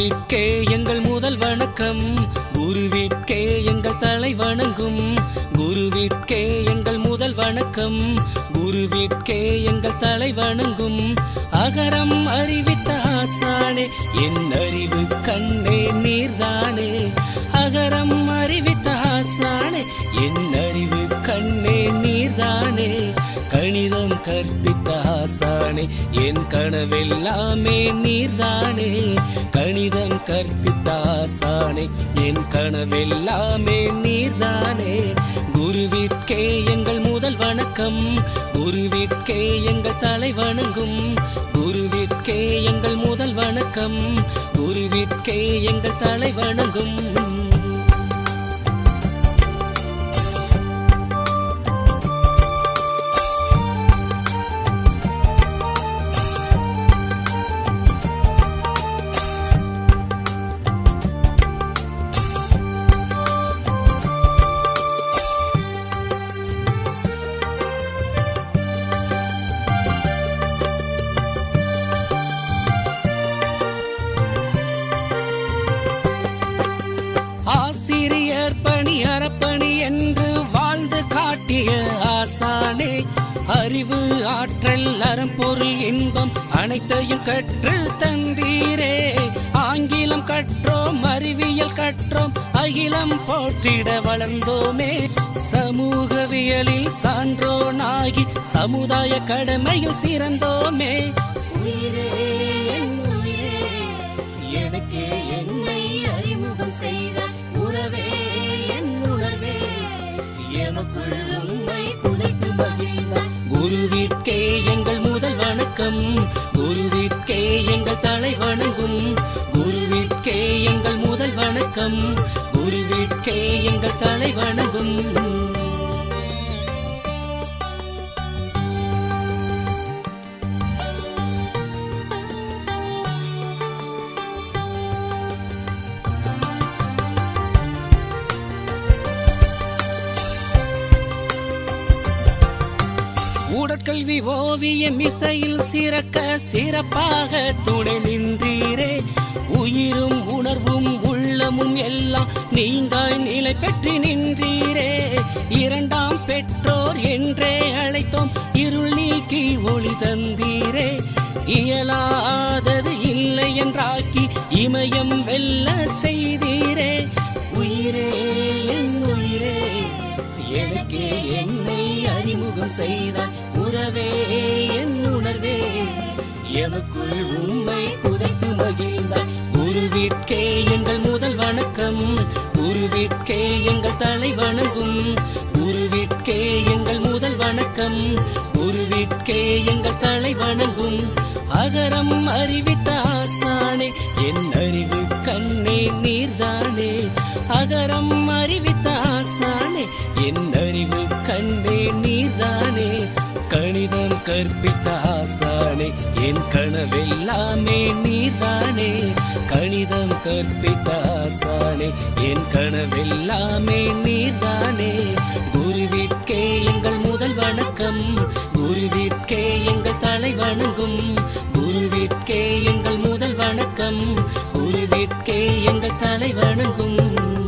குருவிற்கே எங்கள் முதல் வணக்கம். குருவிற்கே எங்கள் தலை வணங்கும். குருவிற்கே எங்கள் முதல் வணக்கம். குருவிற்கே எங்கள் தலை வணங்கும். அகரம் அறிவித்த ஆசானே என் அறிவு கண்ணே நீர்தானே. அகரம் அறிவித்த ஆசானே என் கற்பித்த ஆசானே என் கனவெல்லாமே நீர்தானே. கணிதம் கற்பித்த ஆசானே என் கனவெல்லாமே நீர்தானே. குருவிற்கே எங்கள் முதல் வணக்கம் குருவிற்கே எங்கள் தலை வணங்கும். குருவிற்கே எங்கள் முதல் வணக்கம் குருவிற்கே எங்கள் தலை வணங்கும். காட்டிய ஆசானே அறிவு ஆற்றல் அறம்பொருள் இன்பம் அனைத்தையும் கற்று தந்தீரே. ஆங்கிலம் கற்றோம் அறிவியல் கற்றோம் அகிலம் போற்றிட வளர்ந்தோமே. சமூகவியலில் சான்றோனாகி சமுதாய கடமையில் சிறந்தோமே. உயிரே உயிரே எனக்கு என்னை அறிமுகம் செய்தாய். குருவிற்கே எங்கள் முதல் வணக்கம். குருவிற்கே எங்கள் தலை வணங்கும். குருவிற்கே எங்கள் முதல் வணக்கம். குருவிற்கே எங்கள் தலை வணங்கும். தொடர்கல்வி ஓவியம் இசையில் சிறக்க சிறப்பாக துணை நின்றீரே. உயிரும் உணர்வும் உள்ளமும் எல்லாம் நீங்கள் நிலை பெற்று நின்றீரே. இரண்டாம் பெற்றோர் என்றே அழைத்தோம் இருள் நீக்கி ஒளி தந்தீரே. இயலாதது இல்லை என்றாக்கி இமயம் வெல்ல செய்தீரே. உயிரே என் உயிரே எனக்கே என்னை அறிமுகம் செய்தார் உறவே என் உணர்வே. எமக்குள் உண்மை புதைத்து மகிழ்ந்தாய் குருவிற்கே எங்கள் முதல் வணக்கம். குருவிற்கே எங்கள் தலை வணங்கும். குருவிற்கே எங்கள் முதல் வணக்கம். குருவிற்கே எங்கள் தலை வணங்கும். அகரம் அறிவித்த ஆசானே என் அறிவு கண்ணே நீர்தானே. அகரம் அறிவித்த ஆசானே என் அறிவு கண்ணே நீர்தானே கணிதம் கற்பித்த ஆசானே என் கனவெல்லாமே நீதானே. கணிதம் கற்பித்த ஆசானே என் கனவெல்லாமே நீதானே. குருவிற்கே எங்கள் முதல் வணக்கம் குருவிற்கே எங்கள் தலை வணங்கும். குருவிற்கே எங்கள் முதல் வணக்கம் குருவிற்கே எங்கள் தலை வணங்கும்.